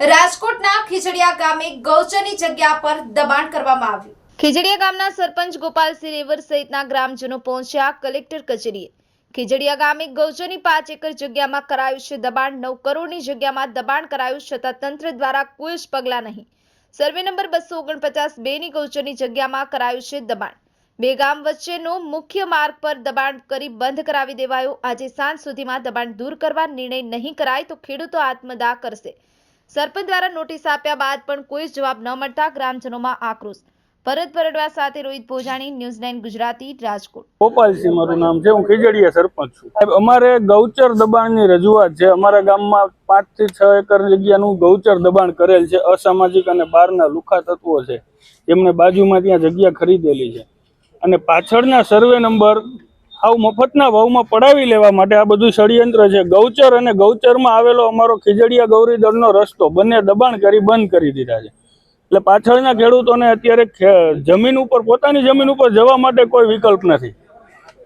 રાજકોટના ખીજડીયા ગામે ગૌચરની જગ્યા પર દબાણ કરવામાં આવ્યું. ખીજડીયા ગામના સરપંચ ગોપાલસિંહ રેવર સહિતના ગ્રામજનો પહોંચ્યા કલેક્ટર કચેરીએ. ખીજડીયા ગામે ગૌચરની પાંચ એકર જગ્યામાં કરાયું છે દબાણ, નવ કરોડની જગ્યામાં દબાણ કરાયું છતાં તંત્ર દ્વારા કોઈ જ પગલાં નહીં. સર્વે નંબર બસો ઓગણપચાસ બેની ગૌચરની જગ્યામાં કરાયું છે દબાણ. બે ગામ વચ્ચેનો મુખ્ય માર્ગ પર દબાણ કરી બંધ કરાવી દેવાયો. આજે સાંજ સુધીમાં દબાણ દૂર કરવા નિર્ણય નહીં કરાય તો ખેડૂતો આત્મદાહ કરશે. સરપંચ દ્વારા નોટિસ આપ્યા બાદ પણ કોઈ જ જવાબ ન મળતા ગ્રામજનોમાં આક્રોશ. ભરત પરડવા સાથે રોહિત ભોજાણી, ન્યૂઝ નાઇન ગુજરાતી, રાજકોટ. ગોપાલસિંહ મારું નામ છે, હું ખીજડીયા સરપંચ છું. અમારે ગૌચર દબાણની રજૂઆત છે. અમારા ગામમાં પાંચથી છ એકર જગ્યાનું ગૌચર દબાણ કરેલ છે. અસામાજિક અને બહારના લુખા તત્વો છે. એમને બાજુમાં ત્યાં જગ્યા ખરીદેલી છે. અને પાછળના સર્વે નંબર હાવ મફતના ભાવમાં પડાવી લેવા માટે આ બધું ષડયંત્ર છે. ગૌચર અને ગૌચરમાં આવેલો અમારો ખીજડીયા ગૌરીદળનો રસ્તો બંને દબાણ કરી બંધ કરી દીધા છે. એટલે પાછળના ખેડૂતોને અત્યારે જમીન ઉપર, પોતાની જમીન ઉપર જવા માટે કોઈ વિકલ્પ નથી.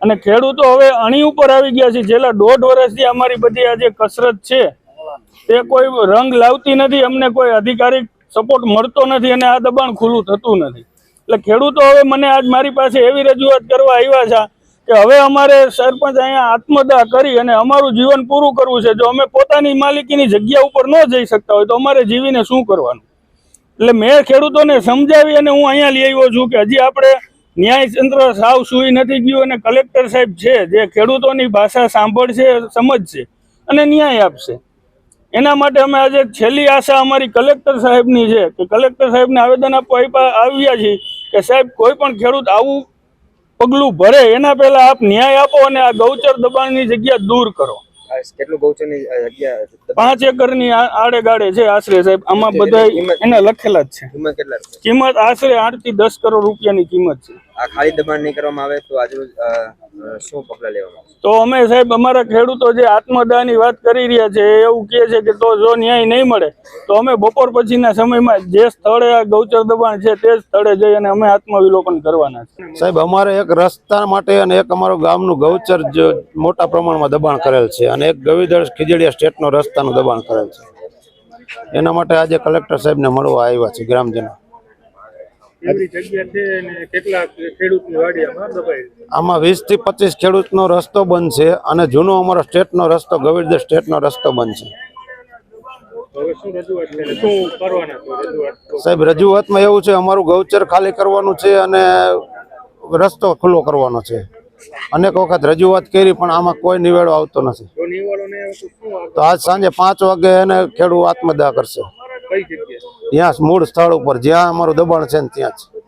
અને ખેડૂતો હવે અણી ઉપર આવી ગયા છે. છેલ્લા દોઢ વર્ષથી અમારી બધી આ જે કસરત છે, તે કોઈ રંગ લાવતી નથી. અમને કોઈ અધિકારિક સપોર્ટ મળતો નથી અને આ દબાણ ખુલ્લું થતું નથી. એટલે ખેડૂતો હવે મને આજ મારી પાસે એવી રજૂઆત કરવા આવ્યા છે. કે હવે અમારે સરપંચ અહીંયા આત્મદાહ કરી અને અમારું જીવન પૂરું કરવું છે. જો અમે પોતાની માલિકીની જગ્યા ઉપર ન જઈ શકતા હોય તો અમારે જીવીને શું કરવાનું? એટલે મેં ખેડૂતોને સમજાવી અને હું અહીંયા લઈ આવ્યો છું કે હજી આપણે ન્યાયતંત્ર સાવ સુઈ નથી ગયું અને કલેક્ટર સાહેબ છે જે ખેડૂતોની ભાષા સાંભળશે, સમજશે અને ન્યાય આપશે. એના માટે અમે આજે છેલ્લી આશા અમારી કલેક્ટર સાહેબની છે કે કલેક્ટર સાહેબને આવેદન આપવા આવ્યા છીએ કે સાહેબ કોઈ પણ ખેડૂત આવું પગલું ભરે એના પહેલા આપ ન્યાય આપો અને આ ગૌચર દબાણની જગ્યા દૂર કરો. કેટલું ગૌચરની જગ્યા પાંચ એકરની ની આડે ગાડે છે આશરે સાહેબ આમાં બધા એને લખેલા જ છે. કિંમત કિંમત આશરે આઠથી દસ કરોડ રૂપિયાની કિંમત છે. આ ખાલી દબાણ નહીં કરવામાં આવે તો આજુ શું પગલાં લેવામાં તો અમે સાહેબ અમારા ખેડૂતો જે આત્મદાની વાત કરી રહ્યા છે એવું કહે છે કે તો જો ન્યાય નહીં મળે તો અમે બપોર પછીના સમયમાં જે સ્થળે આ ગૌચર દબાણ છે તે સ્થળે જઈ અને અમે આત્મવિલોપન કરવાના છે. સાહેબ અમારે એક રસ્તા માટે અને એક અમારું ગામનું ગૌચર જ મોટા પ્રમાણમાં દબાણ કરેલ છે અને એક ગવિદળ ખીજડીયા સ્ટેટનો રસ્તાનું દબાણ કરેલ છે. એના માટે આજે કલેક્ટર સાહેબને મળવા આવ્યા છે ગ્રામજનો એવી જગ્યા છે અને કેટલા ખેડૂતની વાડી આમાં વીસથી પચીસ ખેડૂતનો રસ્તો બંધ છે અને જૂનો અમારો સ્ટેટનો રસ્તો ગવિડર સ્ટેટનો રસ્તો બંધ છે. સાહેબ રજૂઆતમાં એવું છે અમારું ગૌચર ખાલી કરવાનું છે અને રસ્તો ખુલ્લો કરવાનો છે. અનેક વખત રજૂઆત કરી પણ આમાં કોઈ નિવેડો આવતો નથી. તો આજ સાંજે પાંચ વાગે એને ખેડૂત આત્મદાહ કરશે. ત્યાં મૂળ સ્થળ ઉપર જ્યાં અમારું દબાણ છે ને ત્યાં જ.